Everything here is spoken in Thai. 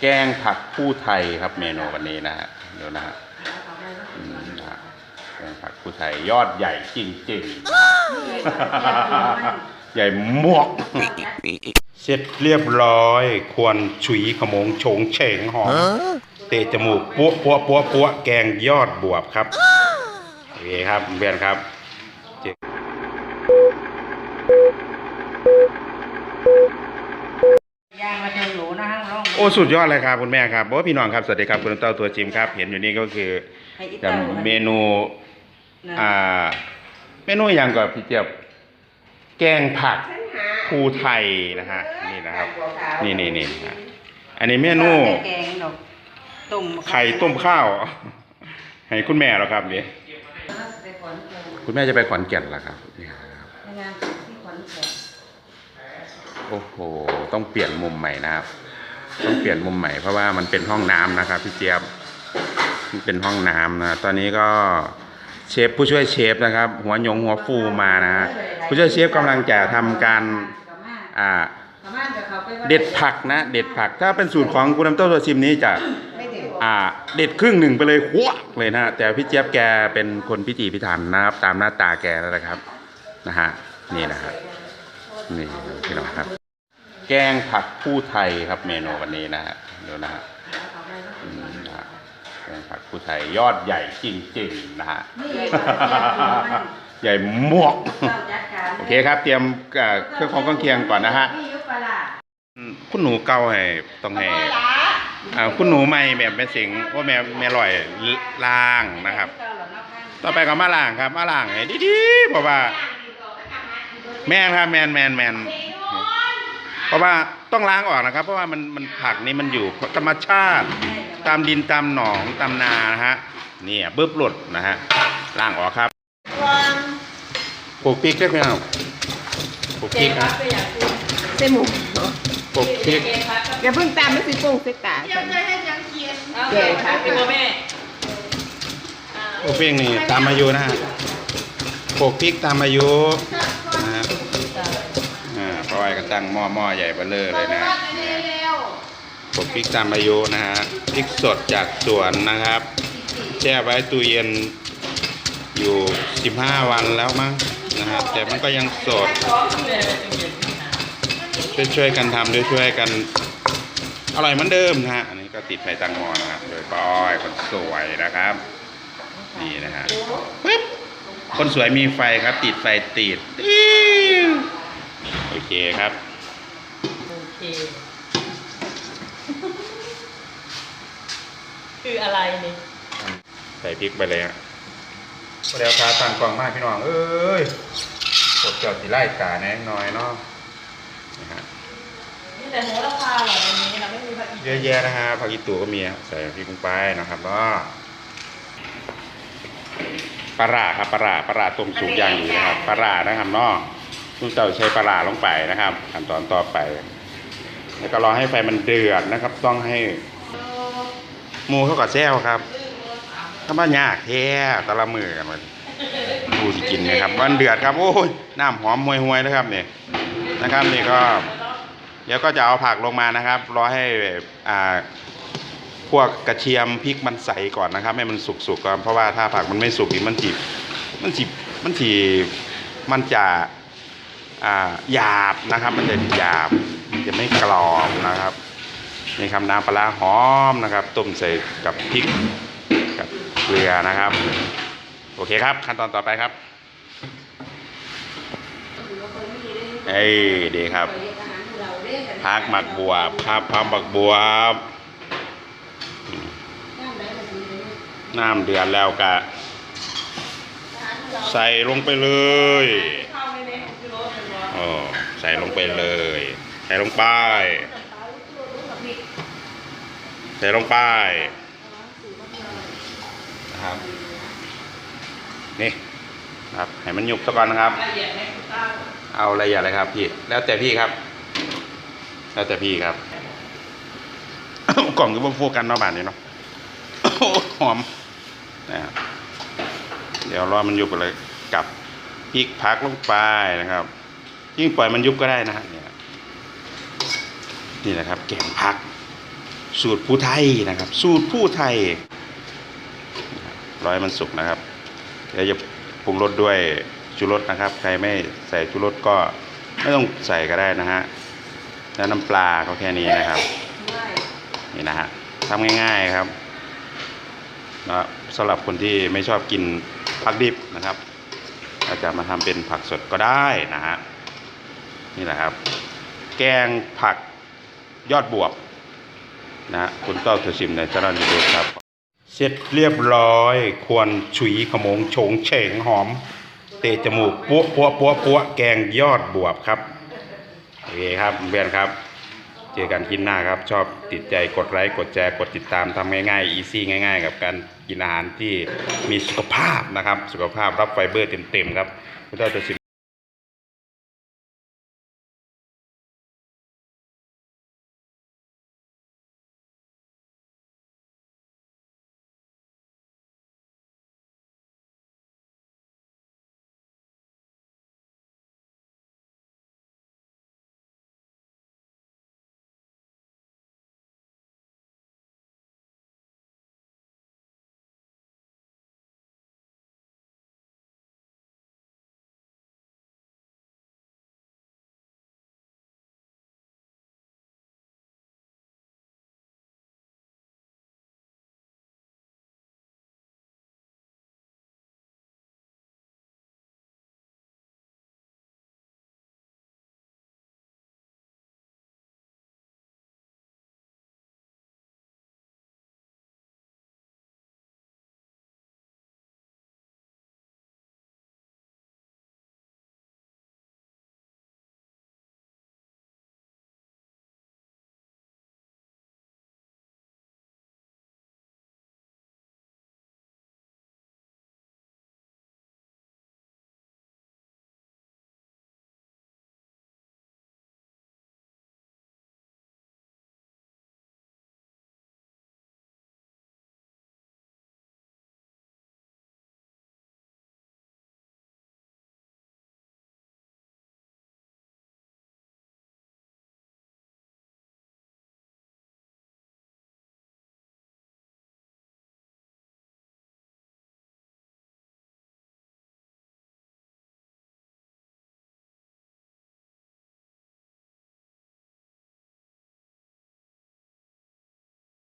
แกงผักผู้ไทยครับเมนูวันนี้นะฮะเดี๋ยวนะฮะอืมนะฮะแกงผักผู้ไทยยอดใหญ่จริงๆ ใหญ่มวก เสร็จเรียบร้อย ควรฉุยขโมงโฉงเฉงหอมเตะจมูกปัวปัวปัวปัวแกงยอดบวบครับโอเคครับเพื่อนครับ ยางมาเจอหนูนะฮะร้อง โอ้สุดยอดเลยครับคุณแม่ครับโอ้พี่น้องครับสวัสดีครับคุณน้ำเต้าตัวจิมครับ เห็นอยู่นี่ก็คือให้อีจะเต้าเมนูอ่าเมนูอย่างกับพี่เจี๊ยบแกงผักภูไทยนะฮะนี่นะครับ นี่นี่นี่นะอันนี้เมนู แกงดอกต้มไข่ต้มข้าว ให้คุณแม่แล้วครับนี่ไปขอนแก่นคุณแม่จะไปขอนแก่นแล้วครับนี่ครับ ไปงานที่ขอนแก่นโอ้โห ต้องเปลี่ยนมุมใหม่นะครับ ต้องเปลี่ยนมุมใหม่เพราะว่ามันเป็นห้องน้ำนะครับพี่เจี๊ยบมันเป็นห้องน้ำนะตอนนี้ก็เชฟผู้ช่วยเชฟนะครับ หัวหยงหัวฟูมานะฮะผู้ช่วยเชฟกำลังจะทำการอ่าเด็ดผักนะเด็ดผักถ้าเป็นสูตรของคุณน้ำเต้าตัวชิมนี้จะเด็ดอ่าเด็ดครึ่งหนึ่งไปเลยหัวเลยนะฮะแต่พี่เจี๊ยบแกเป็นคนพิถีพิถันนะครับ ตามหน้าตาแกแล้วนะครับนะฮะนี่นะครับนี่พี่น้องครับ แกงผักผู้ไทยครับเมนูวันนี้นะฮะเดี๋ยวนะฮะอืมนะฮะแกงผักผู้ไทยยอดใหญ่จริงๆนะฮะ นี่ใหญ่มวกเจ้าจัดการโอเคครับเตรียมเอ่อเครื่องของเครื่องเคียงก่อนนะฮะนี่ยุคปลาร้าอืมคุณหนูเก่าให้ต้องให้อ่าคุณหนูใหม่แบบแม่สิงว่าแม่แม่ลอยล่างนะครับเจ้าเหรอเนาะค่ะต่อไปก็มาล่างครับ มาล่างให้ดีๆเพราะว่า แม่นครับแมนแมนแมน เพราะว่าต้องล้างออกนะครับ เพราะว่ามันมันผักนี่มันอยู่ธรรมชาติตามดินตามหนองตามนานะฮะเนี่ยบึ้บหลุดนะฮะล้างออกครับปลูกพริกได้ไหมครับปลูกพริกนะใส่หมูปลูกพริกอย่าเพิ่งตามไม่สิโป่งใส่ตาก่อนแก่ค่ะปลูกพริกนี่ตามอายุนะฮะปลูกพริกตามอายุนะฮะ อ่าเพราะว่าก็ตั้งหม้อหม้อใหญ่เบ้อเลอเลยนะฮะปลูกพริกตามอายุนะฮะพริกสดจากสวนนะครับแช่ไว้ตู้เย็นอยู่ 15 วันแล้วมั้งนะฮะแต่มันก็ยังสด ช่วยช่วยๆกันทำด้วยช่วยกันอร่อยเหมือนเดิมนะฮะอันนี้ก็ติดไฟตังหมอนะครับโดยป้าอ้อยคนสวยนะครับ นี่นะฮะปึ๊บคนสวยมีไฟครับ ติดไฟติดติ้วโอ เคครับ โอเค คืออะไรนี่ใส่พริกไปเลยฮะก็แล้วทาตั้งกล่องมากพี่น้องเอ้ยกดเกี่ยวสีไล่กาแน่น้อยเนาะนะฮะนี่แต่โหระพาเหรอในนี้เราไม่มีผักอีเยอะแยะนะฮะผักอีตูก็มีฮะใส่พริกลงไปนะครับแล้วก็ปลาร้าครับปลาร้าปลาร้าต้มสุกอย่างดีนะครับปลาร้านะครับเนาะ ลุงเต่าใช้ปลาลงไปนะครับ ขั้นตอนต่อไป แล้วก็รอให้ไฟมันเดือดนะครับ ต้องให้หมูเข้ากับแซวครับถ้ามายากแท้ตะละมือกันมันดูสิกินนะครับมันเดือดครับโอ้ยน้ำหอมห่วยๆนะครับเนี่ยนะครับนี่ก็ เดี๋ยวก็จะเอาผักลงมานะครับ รอให้อ่าพวกกระเทียมพริกมันใสก่อนนะครับ ให้มันสุกๆก่อนเพราะว่าถ้าผักมันไม่สุกมันจีบมันจีบมันจีบมันจะ หยาบนะครับ มันจะหยาบจะไม่กรอบนะครับนี่ครับน้ำปลาหอมนะครับ ต้มใส่กับพริกกับเกลือนะครับ โอเคครับ ขั้นตอนต่อไปครับเอ้ยดีครับพักหมักบวบครับพักหมักบวบน้ำเดือดแล้วกะใส่ลงไปเลย โอ้ใส่ลงไปเลย ใส่ลงไป ใส่ลงไปนะครับนี่ครับให้มันหยุบซะก่อนนะครับ เอาอาละเอียดเลยครับพี่ แล้วแต่พี่ครับ แล้วแต่พี่ครับ กล่องก็บ่โฟกันเนาะบานนี้เนาะหอมนะครับเดี๋ยวรอมันยุบไปเลยกลับ พริกพักลงไปนะครับ ยิ่งปล่อยมันยุบก็ได้นะฮะเนี่ยนี่แหละครับ แกงพัก สูตรผู้ไทยนะครับ สูตรผู้ไทยร้อยมันสุกนะครับเดี๋ยวจะปรุงรสด้วยชูรสนะครับ ใครไม่ใส่ชูรสก็ไม่ต้องใส่ก็ได้นะฮะแล้วน้ำปลาก็แค่นี้นะครับนี่นะฮะทำง่ายๆครับนะสำหรับคนที่ไม่ชอบกินผักดิบนะครับ อาจจะมาทำเป็นผักสดก็ได้นะฮะนี่แหละครับ แกงผักยอดบวบนะคุณเต้อถือชิมในจรันยูทูครับ เสร็จเรียบร้อย ควรฉุยขมงโฉงเฉงหอม เตะจมูกปัวปัวปัวปัวแกงยอดบวบครับโอเคครับเพื่อนครับ จอกันคลิปหน้าครับ ชอบติดใจกดไลค์กดแชร์กดติดตามทำง่ายๆอีซี่ง่าย ๆ กับการกินอาหารที่มีสุขภาพนะครับ สุขภาพรับไฟเบอร์เต็มๆครับพระเจ้าจะชิม